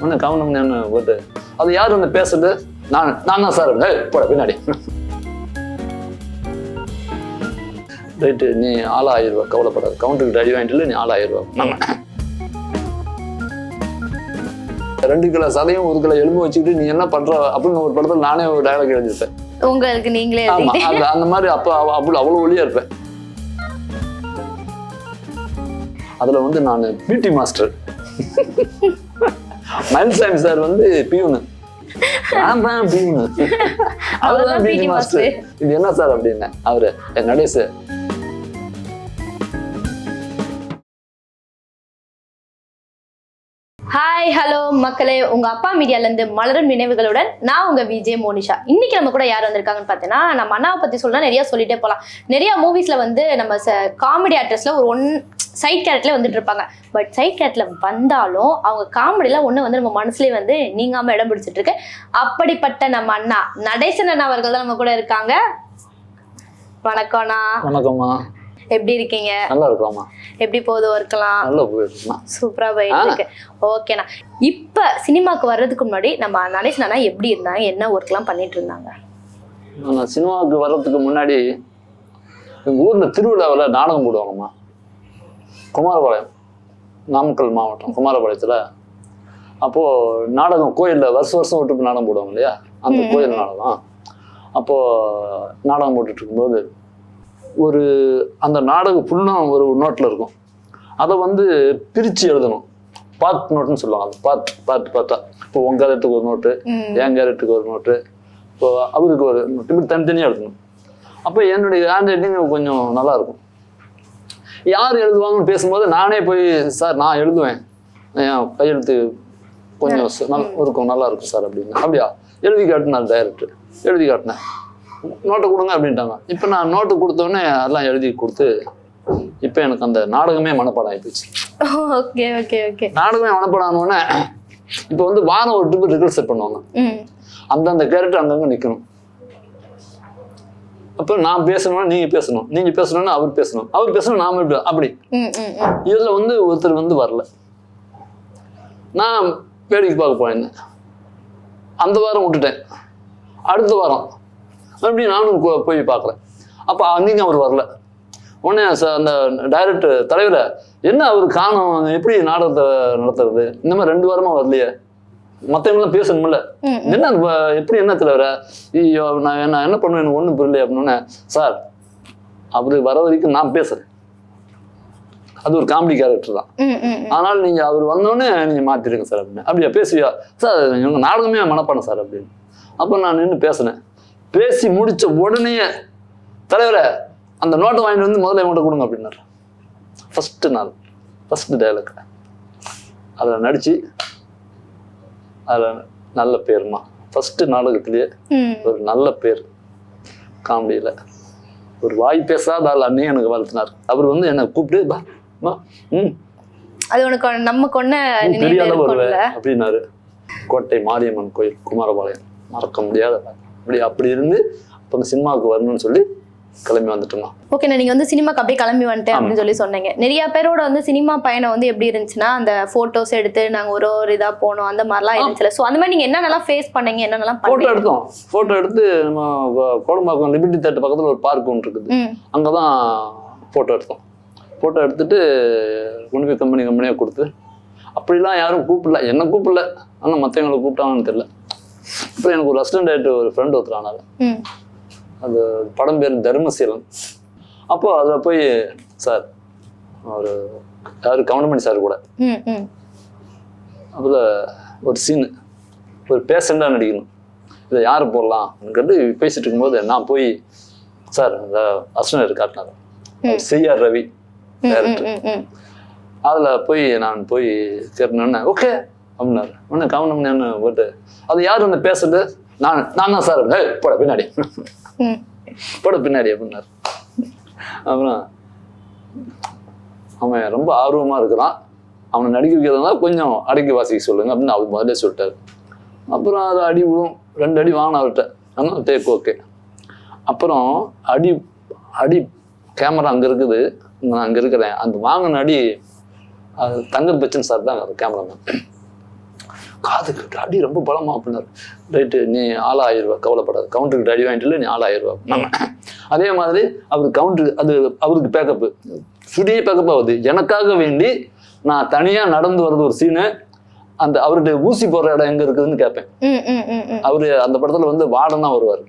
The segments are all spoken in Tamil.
ஒன்று கவனம் போட்டு அது யார் வந்து பேசுறது நான் நான் தான் சார். போட பின்னாடி. ரைட்டு நீ ஆள் ஆயிரம் கவலைப்படாது. கவுண்டருக்கு அடி வாங்கிட்டு நீ ஆள் ஆயிரம் ரூபாய் ரெண்டு கிலோ சதையும் ஒரு கிலோ எலும்பு வச்சுக்கிட்டு நீ என்ன பண்ற அப்படின்னு ஒரு படத்துல நானே ஒரு டயலாக் எழுதிருப்பேன் உங்களுக்கு நீங்களே ஆமா எழுதிட்டு. அந்த மாதிரி அப்ப அவ- அவ்வளவு அவ்வளவு ஒளியா இருப்பேன். அதுல வந்து நான் பிடி மாஸ்டர் மயில்சாமி சார் வந்து பியூனு நான் தான் பியூனு அவர் தான் பிடி மாஸ்டர். இது என்ன சார் அப்படின்னு அவரு "ஏ, நடேஷ் ஹாய் ஹலோ மக்களே. உங்க அப்பா மீடியால இருந்து மலரும் நினைவுகளுடன் நான் உங்க விஜய் மோனிஷா. இன்னைக்கு நம்ம கூட யார் வந்திருக்காங்கன்னு பார்த்தீங்கன்னா நம்ம அண்ணாவை பத்தி சொல்ல நிறைய சொல்லிட்டே போலாம். நிறைய மூவிஸ்ல வந்து நம்ம காமெடி ஆக்ட்ரஸ்ல ஒரு ஒன் சைட் கேரக்டர்ல வந்துட்டு இருப்பாங்க. பட் சைட் கேரக்டர்ல வந்தாலும் அவங்க காமெடியில ஒண்ணு வந்து நம்ம மனசுலயே வந்து நீங்காம இடம் பிடிச்சிட்டு இருக்கு. அப்படிப்பட்ட நம்ம அண்ணா நடேசன் அண்ணா அவர்கள் தான் நம்ம கூட இருக்காங்க. வணக்கம்ண்ணா வணக்கம்மா. எப்படி இருக்கீங்க? நல்லா இருக்கலாமா எப்படி போகுது ஒர்க்கலாம் நல்லா போயிருக்குமா சூப்பரா போயிட்டு இருக்கு. ஓகேண்ணா இப்ப சினிமாக்கு வர்றதுக்கு முன்னாடி நம்ம நடேசன் அண்ணா எப்படி இருந்தாங்க? என்ன ஒர்க்லாம் பண்ணிட்டு இருந்தாங்க? நான் சினிமாவுக்கு வர்றதுக்கு முன்னாடி எங்க ஊர்ல திருவிழாவில் நாடகம் போடுவாங்கம்மா. குமாரபாளையம் நாமக்கல் மாவட்டம் குமாரபாளையத்துல. அப்போ நாடகம் கோயில்ல வருஷம் வருஷம் விட்டு நாடகம் போடுவாங்க இல்லையா? அந்த கோயில் நாடகம். அப்போ நாடகம் போட்டுட்டு இருக்கும்போது ஒரு அந்த நாடகம் ஃபுல்லும் ஒரு நோட்டில் இருக்கும். அதை வந்து பிரித்து எழுதணும். பார்ட் நோட்டுன்னு சொல்லுவாங்க. அது பார்ட் பார்ட் பார்த்தா இப்போ உங்க கேரக்டருக்கு ஒரு நோட்டு. என் கேரக்டருக்கு ஒரு நோட்டு இப்போ அவருக்கு ஒரு நோட்டு இப்படி தனித்தனியாக எழுதணும். அப்போ என்னுடைய ஹேண்ட் ரைட்டிங் கொஞ்சம் நல்லா இருக்கும். யார் எழுதுவாங்கன்னு பேசும்போது நானே போய் சார் நான் எழுதுவேன். என் கையெழுத்து கொஞ்சம் இருக்கும் நல்லா இருக்கும் சார் அப்படின்னு. அப்படியா? எழுதி காட்டினார் டைரக்டர் எழுதி காட்டினேன். நோட்டை கொடுங்க அப்படின்ட்டாங்க. இப்போ நான் நோட்டு கொடுத்தோடனே எல்லாம் எழுதி கொடுத்து இப்போ எனக்கு அந்த நாடகமே மனப்பாடம் ஆகிப்போச்சு ஓகே ஓகே ஓகே. நாடகமே மனப்பாடம் இப்போ வந்து வாரம் ஒரு ட்ரிப்பு ரிகர்சல் பண்ணுவாங்க. அந்தந்த கேரக்டர் அங்கங்க நிக்கணும். அப்போ நான் பேசணும்னா நீங்க பேசணும். நீங்க பேசணும்னா அவர் பேசணும். அவர் பேசணும் நாம அப்படி. இதுல வந்து ஒருத்தர் வந்து வரல. நான் வேடிக்கை பார்க்க போயிருந்தேன் அந்த வாரம் விட்டுட்டேன். அடுத்த வாரம் மறுபடியும் நானும் போய் பார்க்குறேன். அப்போ அங்கேயும் அவர் வரல. உடனே ச- அந்த டைரக்டர் தலைவரை என்ன அவர் காணும் எப்படி நாடகத்தை நடத்துறது? இந்த மாதிரி ரெண்டு வாரமா வரலையே. மற்றவங்களாம் பேசணும்ல. என்ன எப்படி என்ன தலைவர ஐயோ நான் என்ன என்ன பண்ணுவேன் எனக்கு ஒன்றும் புரியல அப்படின்னு சார் அவரு வர வரைக்கும் நான் பேசுறேன். அது ஒரு காமெடி கேரக்டர் தான். ஆனால் நீங்க அவர் வந்தோடனே நீங்க மாத்திடுங்க சார் அப்படின்னு. அப்படியா பேசுவியா? சார் இவங்க நாடகமே மனப்பாடம் சார் அப்படின்னு. அப்போ நான் நின்று பேசினேன். பேசி முடிச்ச உடனே தலைவரை அந்த நோட்டை வாங்கிட்டு வந்து முதல்ல இவங்கள்ட்ட கொடுங்க அப்படின்னாரு. ஃபர்ஸ்ட் நாள் ஃபர்ஸ்ட் டைலாக் அதில் நடிச்சு அதில் நல்ல பேருமா. ஃபர்ஸ்ட் நாடகத்திலேயே ஒரு நல்ல பேர். காமெடியில். ஒரு வாய் பேசாத ஆள் அன்னையும் எனக்கு வளர்த்தினார் அவர் வந்து என்னை கூப்பிட்டு பா ம் அது உனக்கு நம்ம நினைவு பெரிய அளவு அப்படின்னாரு. கோட்டை மாரியம்மன் கோயில் குமாரபாளையம். மறக்க முடியாத அப்படி அப்படி இருந்து அப்போ சினிமாவுக்கு வரணும்னு சொல்லி கிளம்பி வந்துட்டோம்னா ஓகேண்ணா நீங்க வந்து சினிமாக்கு அப்படியே கிளம்பி வந்துட்டேன் அப்படின்னு சொல்லி சொன்னீங்க. நிறைய பேரோட வந்து சினிமா பயணம் வந்து எப்படி இருந்துச்சுன்னா அந்த போட்டோஸ் எடுத்து நாங்க ஒரு ஒரு இதா போனோம் அந்த மாதிரிலாம் இருந்துச்சுல. சோ அந்த மாதிரி நீங்க என்னென்னலாம் ஃபேஸ் பண்ணீங்க என்னென்னலாம் ஃபோட்டோ எடுத்தோம். ஃபோட்டோ எடுத்து நம்ம கோடம்பாக்கம் லிபர்ட்டி தேட்டர் பக்கத்தில் ஒரு பார்க் ஒன்று இருக்குது. அங்கே தான் ஃபோட்டோ எடுத்தோம். ஃபோட்டோ எடுத்துட்டு கொண்டு போய் கம்பெனி கம்பெனியாக கொடுத்து அப்படிலாம் யாரும் கூப்பிடல. என்ன கூப்பிடல. ஆனால் மற்றவங்களை கூப்பிட்டாங்கன்னு தெரியல. அப்புறம் எனக்கு ஒரு அசிஸ்டன்ட் ஆகிட்டு ஒரு ஃப்ரெண்ட் ஒருத்தர் ஆனார். அது படம் பேர் தர்மசீலன். அப்போ அதில் போய் சார் ஒரு யார் கவுண்டமணி சார் கூட. அதில் ஒரு சீனு ஒரு பேஷண்டாக நடிக்கணும். இதை யார் போடலாம் கேட்டு பேசிட்டு இருக்கும்போது நான் போய் சார் இந்த அஸ்டனர் காட்டினார். செய்யார் ரவி டேரக்டர். அதில் போய் நான் போய் கேட்டேன்னு ஓகே அப்படின்னாரு. உடனே கவனம் போட்டு அது யார் வந்து பேசுறது நான் நான் தான் சார் போட பின்னாடி. போட பின்னாடி. அப்படின்னாரு அப்புறம் அவன் ரொம்ப ஆர்வமா இருக்கிறான். அவனை நடிக்க வைக்கிறதுனா கொஞ்சம் அடக்கி வாசிக்க சொல்லுங்க அப்படின்னு அவர் முதல்ல சொல்லிட்டாரு. அப்புறம் அது அடி விழும் ரெண்டு அடி வாங்கின அவர்கிட்ட. ஆனால் டேக் ஓகே அப்புறம் அடி அடி கேமரா அங்கே இருக்குது. நான் அங்கே இருக்கிறேன். அந்த வாங்கின அடி அது தங்கர் பச்சன் சார் தான் கேமராமேன் காது கேட்டு அடி ரொம்ப பலமா அப்படின்னாரு. ரைட்டு நீ ஆள் ஆயிரம் ரூபாய் கவலைப்படாது. கவுண்டருக்கு அடி வாங்கிட்டு நீ ஆள் ஆயிரம் ரூபாய் நம்ம அதே மாதிரி அவர் கவுண்டர் அது அவருக்கு பேக்கப்பு சுடியே பேக்கப் ஆகுது. எனக்காக வேண்டி நான் தனியா நடந்து வர்றது ஒரு சீனு அந்த அவர்கிட்ட ஊசி போடுற இடம் எங்க இருக்குதுன்னு கேட்பேன் அவரு அந்த படத்துல வந்து வார்டன் தான் வருவார்.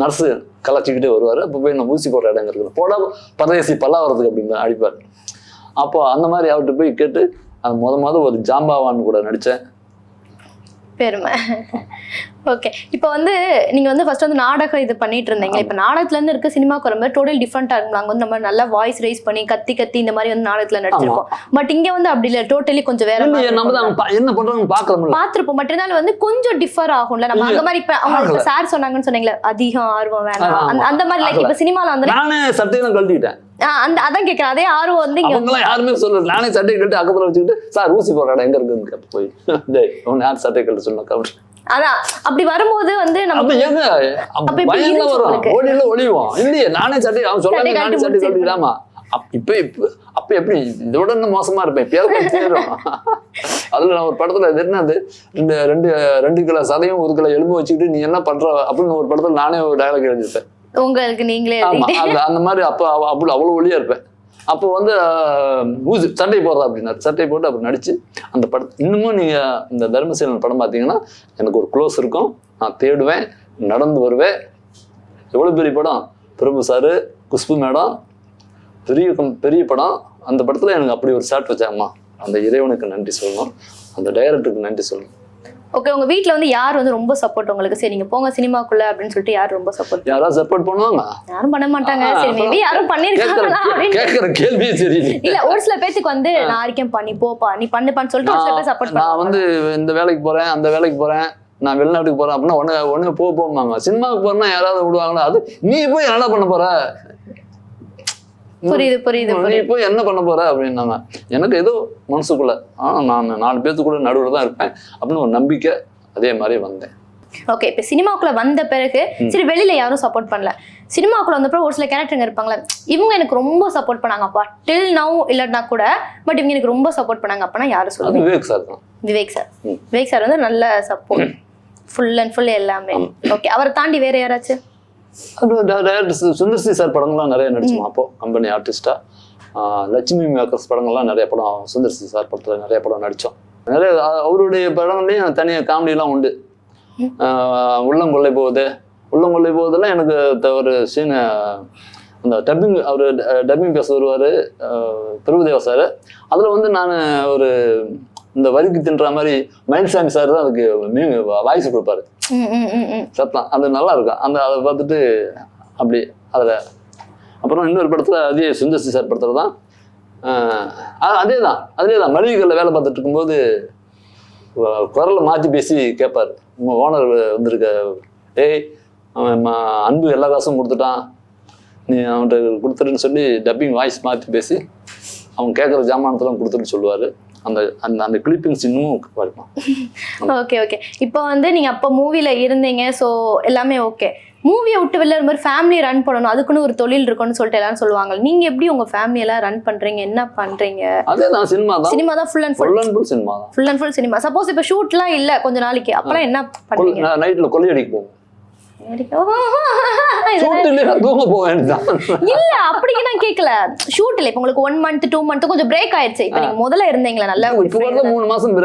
நர்ஸு கலாச்சிக்கிட்டே வருவார். அப்போ போய் நான் ஊசி போடுற இடம் இருக்குது? போட பரதேசி பல்லாவரத்துக்கு அப்படின்னு அடிப்பார். அப்போ அந்த மாதிரி அவர்கிட்ட போய் கேட்டு அது முத முத ஒரு ஜாம்பாவான் கூட நடித்தேன் பெருமை. ஓகே இப்போ வந்து நீங்க வந்து ஃபர்ஸ்ட் வந்து நாடகம் இது பண்ணிட்டு இருந்தீங்க. இப்போ நாடகத்துல இருந்து இருக்க சினிமாக்கு வரும்போது டோட்டல் டிஃப்ரெண்டா இருக்கும் நாங்க வந்து நம்ம நல்லா வாய்ஸ் ரைஸ் பண்ணி கத்தி கத்தி இந்த மாதிரி வந்து நாடகத்துல நடிச்சிருக்கோம் பட் இங்க வந்து அப்படி இல்ல. டோட்டலி கொஞ்சம் வேற என்ன பண்றாங்க பார்க்கறோம்ல. பார்த்திருப்போம். பட் இருந்தாலும் வந்து கொஞ்சம் டிஃபர் ஆகும்ல. நம்ம அந்த மாதிரி இப்ப அவங்க. சார் சொன்னாங்கன்னு சொன்னீங்களே அதிகம் ஆர்வம் வேணாம். அந்த- அந்த மாதிரி லைக். இப்ப சினிமால வந்து நானே சட்டையெல்லாம் கழட்டிக்கிட்டேன். ஆ, அந்த அதான் கேட்கறேன் அதே ஆர்வம் வந்து இங்க யாருமே சொல்லல. நானே சட்டையை கழட்டி அக்கப்புறம் வச்சுக்கிட்டு சார் ஊசி போடுற இடம் எங்க இருக்குன்னு கேட்டு போய். உன் யார் சட்டையை கழட்ட சொன்ன கவுண்டர் அதான். அப்படி வரும்போது வந்து நம்ம எங்க இருந்துச்சு வரும்? ஓடில ஒளிவோம். இல்லையே நானே சட்டை அவன் சொல்லாம சட்டை நானே சட்டை அப் இப்ப இப்ப அப்ப எப்படி? இதோட இன்னும் மோசமா இருப்பேன். தேரும் அதுல நான் ஒரு படத்துல இது என்னது? ரெண்டு ரெண்டு ரெண்டு கிலோ சதையும் ஒரு கிலோ எலும்பு வச்சுக்கிட்டு நீ என்ன பண்ற? அப்படின்னு ஒரு படத்துல நானே ஒரு டயலாக் எழுதிருப்பேன் உங்களுக்கு நீங்களே அந்த மாதிரி அப்ப அவ- அப்படி அவ்வளவு ஒளியா இருப்பேன். அப்போ வந்து ஊசி சட்டை போடுறா அப்படின்னாரு சட்டை போட்டு அப்புறம் நடிச்சு அந்த படம் இன்னமும் நீங்க இந்த தர்மசீலன் படம் பார்த்தீங்கன்னா எனக்கு ஒரு க்ளோஸ் இருக்கும். நான் தேடுவேன் நடந்து வருவேன். எவ்வளவு பெரிய படம்? பிரபு சாரு குஷ்பு மேடம் பெரிய பெரிய படம். அந்த படத்துல எனக்கு அப்படி ஒரு ஷாட் வச்சாங்கம்மா. அந்த இறைவனுக்கு நன்றி சொல்லணும். அந்த டைரக்டருக்கு நன்றி சொல்லணும். ஓகே உங்க வீட்ல வந்து யார் வந்து ரொம்ப சப்போர்ட் உங்களுக்கு? சரி நீங்க போங்க சினிமாக்குள்ள அப்படின்னு சொல்லிட்டு யார் ரொம்ப சப்போர்ட் யாராவது சப்போர்ட் பண்ணுவாங்க? யாரும் பண்ண மாட்டாங்க. சரி மேபி யாரும் கேட்கற கேள்வியே தெரியல இல்ல ஒரு சில பேத்துக்கு வந்து நான் அறிக்கை பண்ணி போப்பா நீ பண்ணுப்பான்னு சொல்லிட்டு ஒரு சில பேர் சப்போர்ட் நான் வந்து இந்த வேலைக்கு போறேன் அந்த வேலைக்கு போறேன் நான் வெளிநாட்டுக்கு போறேன் அப்படின்னா உடனே உடனே போக போமாங்க சினிமாவுக்கு போறேன்னா யாராவது விடுவாங்களா? அது நீ போய் என்ன பண்ண போற? புரியுது புரியுது போய் என்ன பண்ண போற அப்படின்னாங்க. எனக்கு ஏதோ மனசுக்குள்ள ஆனா நான் நாலு பேத்துக்குள்ள நடுவில் தான் இருப்பேன் அப்படின்னு ஒரு நம்பிக்கை அதே மாதிரி வந்தேன். ஓகே இப்ப சினிமாக்குள்ள வந்த பிறகு சரி வெளியில யாரும் சப்போர்ட் பண்ணல. சினிமாக்குள்ள வந்தப்பறம் ஒரு சில கேரக்டருங்க இருப்பாங்களே இவங்க எனக்கு ரொம்ப சப்போர்ட் பண்ணாங்கப்பா டில் நவ் இல்லைன்னா கூட பட் இவங்க எனக்கு ரொம்ப சப்போர்ட் பண்ணாங்க. அப்பனா யாரும் சொல்லுங்க விவேக் சார் தான். விவேக் சார். விவேக் சார் வந்து நல்ல சப்போர்ட் ஃபுல் அண்ட் ஃபுல் எல்லாமே. ஓகே அவரை தாண்டி வேற யாராச்சும் சுந்தர்சி சார் படங்கள்லாம் நிறைய நடிச்சோம் அப்போ கம்பெனி ஆர்டிஸ்டா லட்சுமி மேக்கர்ஸ் படங்கள்லாம் நிறைய படம் சுந்தர்சி சார் படத்துல நிறைய படம் நடிச்சோம். நிறைய அவருடைய படங்கள்லையும் தனியாக காமெடியெலாம் உண்டு. உள்ளங்கொள்ளை போகுது. உள்ளங்கொள்ளை போகுதுல எனக்கு த- ஒரு சீனு அந்த டப்பிங் அவர் டப்பிங் பேச வருவார் பிரபுதேவா சார் அதில் வந்து நான் ஒரு இந்த வரிக்கு தின்ற மாதிரி மயில்சாமி சார் தான் அதுக்கு வாய்ஸ் கொடுப்பாரு. சத்தம். அது நல்லா இருக்கும். அந்த அதை பார்த்துட்டு அப்படி அதில் அப்புறம் இன்னொரு படத்தில் அதே சுந்தர்சி சார் படத்தில் தான் அதே தான். அதே தான். மளிகைகளில் வேலை பார்த்துட்டு இருக்கும்போது குரலை மாற்றி பேசி கேட்பார் உங்கள் ஓனர் வந்திருக்க டேய் அவன் அன்பு எல்லா காசும் கொடுத்துட்டான். நீ அவன்கிட்ட கொடுத்துருன்னு சொல்லி டப்பிங் வாய்ஸ் மாற்றி பேசி அவன் கேட்குற ஜாமானத்தெல்லாம் கொடுத்துட்டு சொல்லுவார். அந்த அந்த அந்த கிளிப்பிங்ஸ் இன்னமும் வருமா ஓகே ஓகே இப்போ வந்து நீங்க அப்போ மூவில இருந்தீங்க ஸோ எல்லாமே ஓகே மூவியை விட்டு வெளில மாதிரி ஃபேமிலி ரன் பண்ணணும் அதுக்குன்னு ஒரு தொழில் இருக்குன்னு சொல்லிட்டு எல்லாரும் சொல்லுவாங்க நீங்க எப்படி உங்க family எல்லாம் ரன் பண்றீங்க என்ன பண்றீங்க? அதே தான் சினிமா தான். சினிமா தான் full and full full and full cinema full and full cinema suppose இப்போ ஷூட்லாம் இல்ல கொஞ்ச நாளைக்கு. அப்பெல்லாம் என்ன பண்ணுவீங்க? நைட்டில் கொள்ளையடிக்க போவோம். தூங்க இல்ல அப்படி நான் கேட்கல ஷூட் இல்ல இப்போ உங்களுக்கு ஒன் மந்த் டூ மந்த் கொஞ்சம் பிரேக் ஆயிடுச்சு இப்போ நீங்க முதல்ல இருந்தீங்களா நல்லா மூணு மாசம்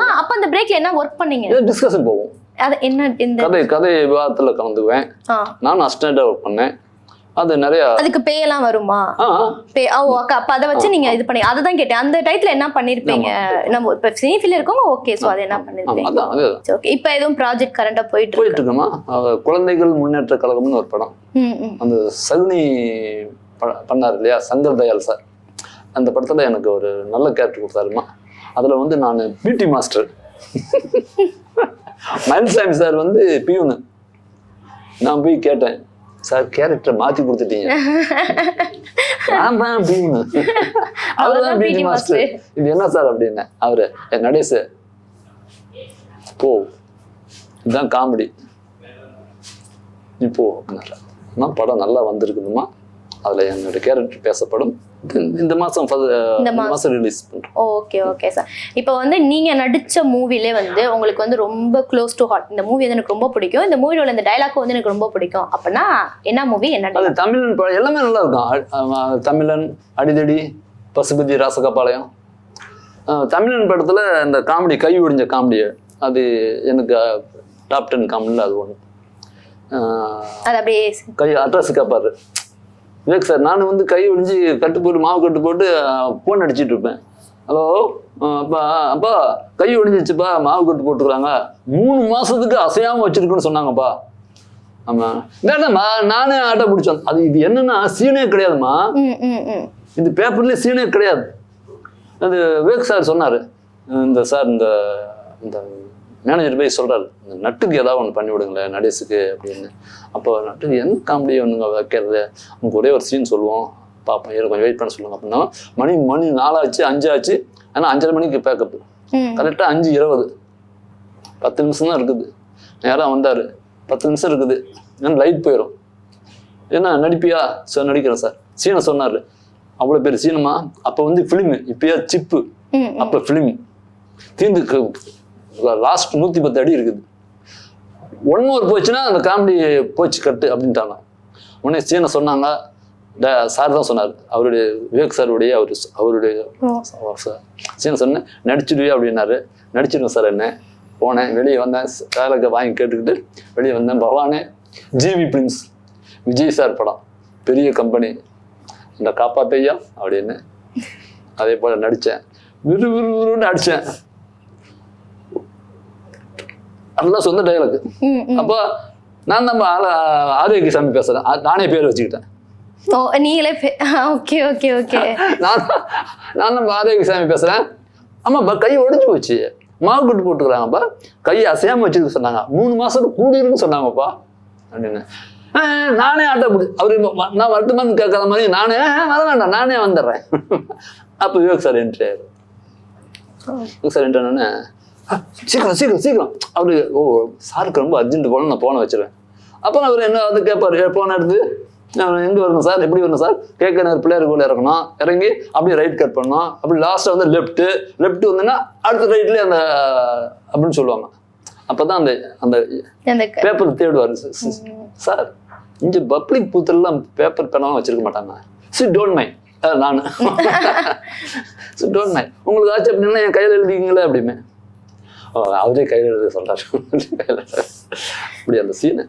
தான் அப்ப அந்த பிரேக்ல என்ன ஒர்க் பண்ணீங்க? டிஸ்கஷன் போவோம். அது என்ன இந்த கதை கதை விவாதத்துல கலந்துக்குவேன். ஆ. நான் அசிஸ்டண்டாக ஒர்க் பண்ணேன். அது நிறைய அதுக்கு பே எல்லாம் வருமா பே ஓ அக்கா அப்ப அதை வச்சு நீங்க இது பண்ணி அதை தான் கேட்டேன். அந்த டைத்துல என்ன பண்ணிருப்பீங்க? நம்ம இப்ப சினி ஃபீல்ட் இருக்கவங்க ஓகே சோ அதை என்ன பண்ணிருப்பீங்க? ஓகே இப்போ எதுவும் ப்ராஜெக்ட் கரண்டா போயிட்டு போயிட்டு இருக்கு? இருக்கோமா குழந்தைகள் முன்னேற்ற கழகம்னு ஒரு படம். அந்த சகுனி பண்ணார் இல்லையா? சங்கர் தயாள் சார். அந்த படத்துல எனக்கு ஒரு நல்ல கேரக்டர் கொடுத்தாருமா. அதுல வந்து நான் பிடி மாஸ்டர் மயில்சாமி சார் வந்து பியூனு. நான் போய் கேட்டேன். சார் கேரக்டர் மாத்தி கொடுத்துட்டீங்க. நான் தான் பியூனு அவர் தான் பிடி மாஸ்டர் இது என்ன சார் அப்படின்னு? அவரு "ஏ, நடேஷ் போ. இதுதான் காமெடி நீ போ. அப்படின்னாரு அம்மா படம் நல்லா வந்திருக்குதுமா அதில் என்னோட கேரக்டர் பேசப்படும். இந்த- மாசம் இந்த மாசம். ரிலீஸ் ஓகே ஓகே சார் இப்போ வந்து நீங்க நடிச்ச மூவிலே வந்து உங்களுக்கு வந்து ரொம்ப க்ளோஸ் டு ஹார்ட் இந்த மூவி வந்து எனக்கு ரொம்ப பிடிக்கும். இந்த மூவியோட இந்த டைலாக் வந்து எனக்கு ரொம்ப பிடிக்கும். அப்படின்னா என்ன மூவி என்ன? தமிழன் எல்லாமே நல்லா இருக்கும் தமிழன் அடிதடி பசுபதி ராசகபாளையம். தமிழன் படத்துல இந்த காமெடி கை ஒடிஞ்ச காமெடி அது எனக்கு டாப் டென் காமெடியில் அது ஒன்று அது அப்படியே கை அட்ரஸ் கேட்பாரு விவேக் சார் நான் வந்து கை ஒடிஞ்சு கட்டு போட்டு மாவு கட்டு போட்டு ஃபோன் அடிச்சிட்டு இருப்பேன். ஹலோ அப்பா அப்பா கை ஒடிஞ்சிச்சுப்பா மாவு கட்டு போட்டுக்கிறாங்க. மூணு மாசத்துக்கு அசையாம வச்சிருக்குன்னு சொன்னாங்கப்பா. ஆமா. வேண்டாம்மா நானே ஆட்டை பிடிச்சோம். அது இது என்னன்னா சீனே கிடையாதும்மா. ம் ம் ம். இந்த பேப்பர்லேயே சீனே கிடையாது. அது விவேக் சார் சொன்னார். இந்த சார் இந்த இந்த மேனேஜர் போய் சொல்கிறாரு இந்த நட்டுக்கு ஏதாவது ஒன்று பண்ணி விடுங்களேன் நடேசுக்கு அப்படின்னு. அப்போ நட்டுக்கு என்ன காமெடி ஒன்றுங்க வைக்கிறது? அவங்க ஒரே ஒரு சீன் சொல்லுவோம். பார்ப்போம் இதில் கொஞ்சம் வெயிட் பண்ண சொல்லுங்க அப்படின்னா மணி மணி நாலாச்சு அஞ்சாச்சு ஆனால் அஞ்சரை மணிக்கு பேக்கப் கரெக்டாக அஞ்சு இருபது. பத்து நிமிஷம் தான் இருக்குது. நேராக வந்தார். பத்து நிமிஷம் இருக்குது. ஏன்னா லைட் போயிடும் என்ன நடிப்பியா? சார் நடிக்கிறேன் சார் சீனை சொன்னார். அவ்வளோ பேர் சீனமா அப்போ வந்து ஃபிலிமு இப்போயா சிப்பு. அப்போ ஃபிலிம் தீர்ந்து லாஸ்ட் நூற்றி பத்து அடி இருக்குது. ஒன் மோர் போச்சுன்னா அந்த காமெடி போச்சு கட்டு அப்படின்ட்டாங்க உடனே சீனை சொன்னாங்க சார் தான் சொன்னார். அவருடைய விவேக் சாருடைய அவர் அவருடைய சீனை சொன்னேன் நடிச்சிடுவே அப்படின்னாரு. நடிச்சிடுவேன் சார் என்ன. போனேன் வெளியே வந்தேன் வேலைக்கு வாங்கி கேட்டுக்கிட்டு வெளியே வந்தேன். பவானே G V prince Vijay sir படம். பெரிய கம்பெனி இந்த காப்பாத்தையா அப்படின்னு. அதே போல் நடித்தேன் விறு விறு விறுன்னு அடித்தேன் அதெல்லாம் சொந்த டைலாக் அப்போ நான் நம்ம ஆ- ஆரோக்கியசாமி பேசுகிறேன் நானே பேர் வச்சுக்கிட்டேன். நீங்களே ஓகே ஓகே ஓகே நான் நான் நம்ம ஆரோக்கியசாமி பேசுகிறேன் ஆமாப்பா கை ஒடிஞ்சு போச்சு. மாவு கட்டு போட்டுக்கிறாங்கப்பா கை அசையாம வச்சுக்க சொன்னாங்க. மூணு மாசத்துக்கு கூடி இருக்குன்னு சொன்னாங்கப்பா அப்படின்னு. "ஆ, நானே ஆட்டோ பிடி அவரு நான் வரட்டுமான்னு கேட்காத மாதிரி நானே "ஆ, வர வேண்டாம் நானே வந்துடுறேன். அப்போ விவேக் சார் என்ட்ரி ஆயிரு. விவேக் சார் என்ட்ரி ஆனோடனே "ஆ, சீக்கிரம் சீக்கிரம் சீக்கிரம். அவரு ஓ சாருக்கு ரொம்ப அர்ஜென்ட் போல நான் போனை வச்சிருவேன். அப்போ அவர் என்ன வந்து கேட்பாரு போனை எடுத்து எங்கே வரணும் சார்? எப்படி வரணும் சார்? கேட்க நேரம் பிள்ளையாருக்குள்ள இறங்கணும் இறங்கி அப்படியே ரைட் கட் பண்ணணும். அப்படி லாஸ்ட்டாக வந்து லெஃப்ட்டு லெஃப்ட் வந்தோன்னா அடுத்த ரைட்லேயே அந்த அப்படின்னு சொல்லுவாங்க. அப்போ தான் அந்த அந்த பேப்பர் தேடுவார் சார் இங்கே பப்ளிக் பூத்தெல்லாம் பேப்பர் பெனாலும் வச்சிருக்க மாட்டாங்க. சி டோன்ட் மை நான். சி டோன்ட் மை உங்களுக்கு ஆச்சு அப்படின்னா என் கையில் எழுதிங்களே அப்படிமே. அவரே கையில் எழுத சொல்கிறார் அப்படி அந்த சீன்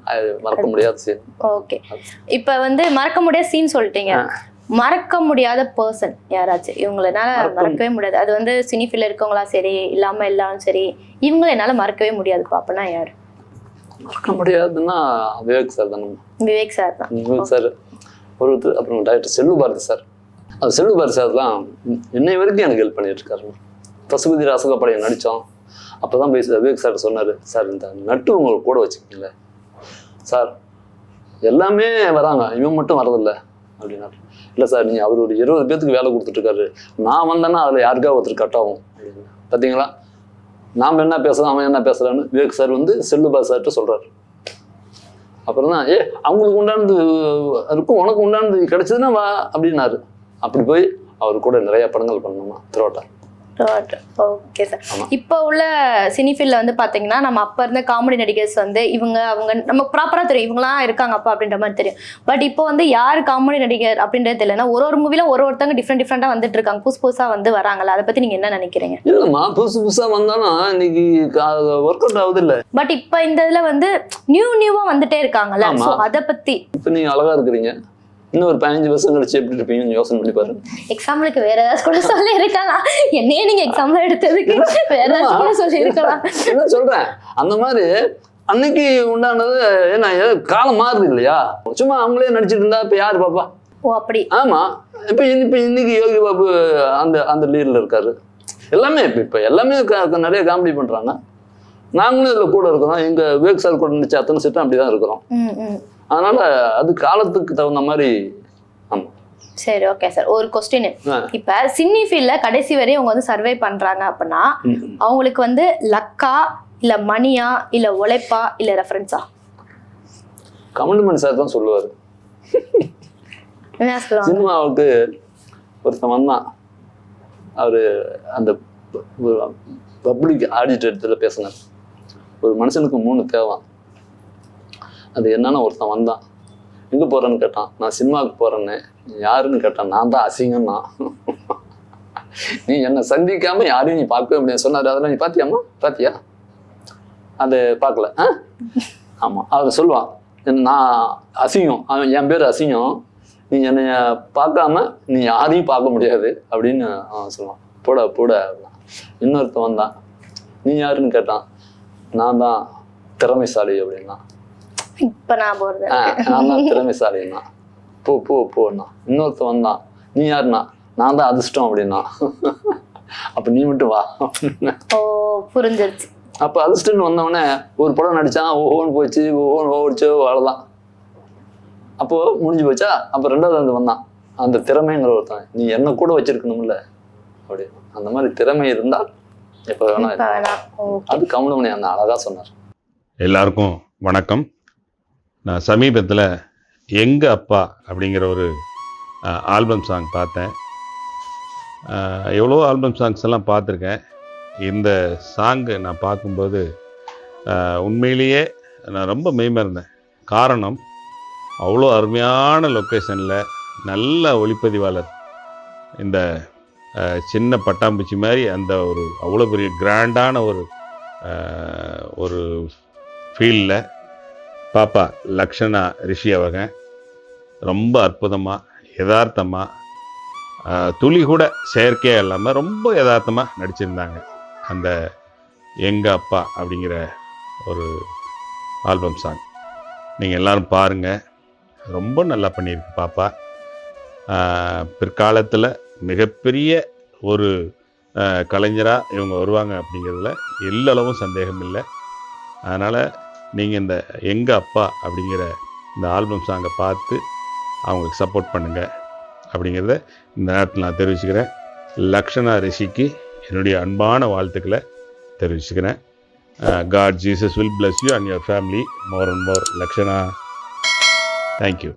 மறக்க முடியாத சீன் ஓகே இப்போ வந்து மறக்க முடியாத சீன் சொல்லிட்டீங்க. மறக்க முடியாத பர்சன் யாராச்சும் இவங்களனால மறக்க- மறக்கவே முடியாது. அது வந்து சினிஃபில் இருக்கவங்களா சரி இல்லாம இல்லாலும் சரி இவங்கள என்னால மறக்கவே முடியாதுப்பா. அப்படின்னா யாரு? மறக்க முடியாதுன்னா விவேக் சார் தானே. விவேக் சார் தான். விவேக் சார் ஒருத்தர் அப்புறம் டாக்டர் செல்லு பாரதி சார் அது செல்லு பாரதி சார்லாம் இன்னை வரைக்கும் எனக்கு ஹெல்ப் பண்ணிட்டு இருக்காரு. பசுபதி ராசகப்படையை நடித்தோம். அப்போ தான் போய் விவேக் சார் சொன்னார் சார் இந்த நட்டு உங்களுக்கு கூட வச்சுக்கல சார் எல்லாமே வராங்க இவன் மட்டும் வரதில்லை அப்படின்னாரு. இல்லை சார் நீங்கள் அவர் ஒரு இருபது பேர்த்துக்கு வேலை கொடுத்துட்ருக்காரு நான் வந்தேன்னா அதில் யாருக்கா ஒருத்தர் கட் ஆகும் அப்படின்னு பார்த்தீங்களா நாம் என்ன பேசுகிறோம் அவன் என்ன பேசுகிறான்னு விவேக் சார் வந்து செல்லுபா சார்கிட்ட சொல்கிறாரு அப்புறம் தான் ஏ அவங்களுக்கு உண்டானது இருக்கும் உனக்கு உண்டானது கிடச்சதுன்னா வா அப்படின்னாரு. அப்படி போய் அவர் கூட நிறைய படங்கள் பண்ணணுமா திரோட்டா ஓகே சார். இப்போ உள்ள சினிஃபீல்ட்ல வந்து பாத்தீங்கன்னா நம்ம அப்ப இருந்த காமெடி நடிகர்ஸ் வந்து இவங்க அவங்க நம்ம ப்ராப்பரா தெரியும். இவங்களாம் இருக்காங்கப்பா அப்படின்ற மாதிரி தெரியும். பட் இப்போ வந்து யார் காமெடி நடிகர் அப்படின்றது தெரியலனா ஒரு ஒரு மூவில ஒரு ஒருத்தவங்க டிஃப்ரெண்ட் டிஃப்ரெண்டா வந்துட்டு இருக்காங்க. புதுசு புதுசா வந்து வராங்கல்ல அதை பத்தி நீங்க என்ன நினைக்கிறீங்க? இல்லைம்மா புதுசு புதுசாக வந்தாலும் இன்னைக்கு ஒர்க் அவுட் ஆகுது இல்லை பட் இப்போ இந்த இதுல வந்து நியூ நியூவா வந்துட்டே இருக்காங்கல்ல. ஸோ அதை பத்தி இப்போ நீங்கள் அழகா இருக்கிறீங்க. இன்னும் ஒரு பதினஞ்சு வருஷம் கழிச்சு எப்படி இருப்பீங்கன்னு யோசனை பண்ணி பாருங்க. எக்ஸாம்பிளுக்கு வேற ஏதாச்சும் கூட சொல்லி இருக்கலாம் என்னையே நீங்க எக்ஸாம்பிள் எடுத்ததுக்கு வேற ஏதாச்சும் கூட சொல்லி இருக்கலாம் என்ன சொல்றேன்? அந்த மாதிரி அன்னைக்கு உண்டானது என்ன ஏ, காலம் மாறுது இல்லையா? சும்மா அவங்களே நடிச்சிட்டு இருந்தா இப்ப யாரு பாப்பா? ஓ அப்படி. ஆமா. இப்ப இப்ப இன்னைக்கு யோகி பாபு அந்த அந்த லீட்ல இருக்காரு. எல்லாமே இப்ப இப்ப எல்லாமே நிறைய காமெடி பண்றாங்க. நாங்களும் இதுல கூட இருக்கிறோம். எங்க விவேக் சார் கூட நடிச்ச அத்தனை செட்டும் அப்படிதான் இருக்கிறோம். அதனால அது காலத்துக்கு தகுந்த மாதிரி ஆமா. சரி ஓகே சார் ஒரு கொஸ்டின். இப்ப சின்னி ஃபீல்ட்ல கடைசி வரையும் அவங்க வந்து சர்வே பண்றாங்க அப்படின்னா. அவங்களுக்கு வந்து லக்கா இல்ல மணியா இல்ல உழைப்பா இல்ல ரெஃபரன்ஸா கமெண்ட்மெண்ட் சார் தான் சொல்லுவாரு. சினிமாவுக்கு ஒருத்தன் வந்தான். அவர் அந்த பப்ளிக் ஆடிட்டோரியத்தில் பேசினார். ஒரு மனுஷனுக்கு மூணு தேவை. அது என்னன்னு ஒருத்தன் வந்தான். எங்கே போகிறேன்னு கேட்டான். நான் சினிமாவுக்கு போகிறேன்னு யாருன்னு கேட்டான் நான் தான் அசிங்கம்னா நீ என்னை சந்திக்காமல் யாரையும் நீ பார்க்கவே முடியாது. சொன்னார். அதெல்லாம் நீ பார்த்தியாம்மா? பார்த்தியா? அது பார்க்கல. ஆ? ஆமாம் அவர் சொல்லுவான் நான் அசிங்கம். அவன் என் பேர் அசிங்கம். நீ என்னை பார்க்காம நீ யாரையும் பார்க்க முடியாது. அப்படின்னு அவன் சொல்லுவான். போட போட. இன்னொருத்தன் வந்தான். நீ யாருன்னு கேட்டான்? நான் தான் திறமைசாலி அப்படின்னா. இப்ப நான் போறது ஆ, நான் தான் திறமைசாலின்னா. போ போ போன்னா. இன்னொருத்தன் வந்தான் நீ யாருன்னா? நான் தான் அதிர்ஷ்டம் அப்படின்னா. அப்ப நீ மட்டும் வா. ஓ புரிஞ்சிருச்சு. அப்ப அதிர்ஷ்டம்னு வந்தவொடனே ஒரு படம் நடிச்சான் ஓஹோன்னு போச்சு ஓஹோன்னு ஓடிச்சோ அவ்வளோதான் அப்போ முடிஞ்சு போச்சா? அப்ப ரெண்டாவது வந்து வந்தான். அந்த திறமைங்கிற ஒருத்தன் நீ என்ன கூட வச்சிருக்கணும்ல? அப்படி அந்த மாதிரி திறமை இருந்தால் எப்ப வேணா அது கமலமணி அந்த அழகா சொன்னார். எல்லாருக்கும் வணக்கம். நான் சமீபத்தில் எங்க அப்பா அப்படிங்கிற ஒரு ஆல்பம் சாங் பார்த்தேன். எவ்வளோ ஆல்பம் சாங்ஸ் எல்லாம் பார்த்துருக்கேன். இந்த சாங்கு நான் பார்க்கும்போது உண்மையிலேயே நான் ரொம்ப மெய்மறந்தேன். காரணம் அவ்வளோ அருமையான லொக்கேஷனில் நல்ல ஒளிப்பதிவாளர். இந்த சின்ன பட்டாம்பூச்சி மாதிரி அந்த ஒரு அவ்வளோ பெரிய கிராண்டான ஒரு ஒரு ஃபீல்டில் பாப்பா லக்ஷனா ரிஷி அவங்க ரொம்ப அற்புதமாக யதார்த்தமாக துளி கூட செயற்கையாக இல்லாமல் ரொம்ப யதார்த்தமாக நடிச்சிருந்தாங்க. அந்த எங்கள் அப்பா அப்படிங்கிற ஒரு ஆல்பம் சாங். நீங்கள் எல்லாரும் பாருங்கள் ரொம்ப நல்லா பண்ணியிருக்கு பாப்பா. பிற்காலத்தில் மிகப்பெரிய ஒரு கலைஞராக இவங்க வருவாங்க அப்படிங்கிறதுல எல்லளவும் சந்தேகம் இல்லை அதனால் நீங்கள் இந்த எங்கள் அப்பா அப்படிங்கிற இந்த ஆல்பம் சாங்கை பார்த்து அவங்களுக்கு சப்போர்ட் பண்ணுங்கள் அப்படிங்கிறத இந்த நேரத்தில் நான் தெரிவிச்சுக்கிறேன். லக்ஷனா ரிஷிக்கு என்னுடைய அன்பான வாழ்த்துக்களை தெரிவிச்சுக்கிறேன். God Jesus will bless you and your family more and more Lakshana thank you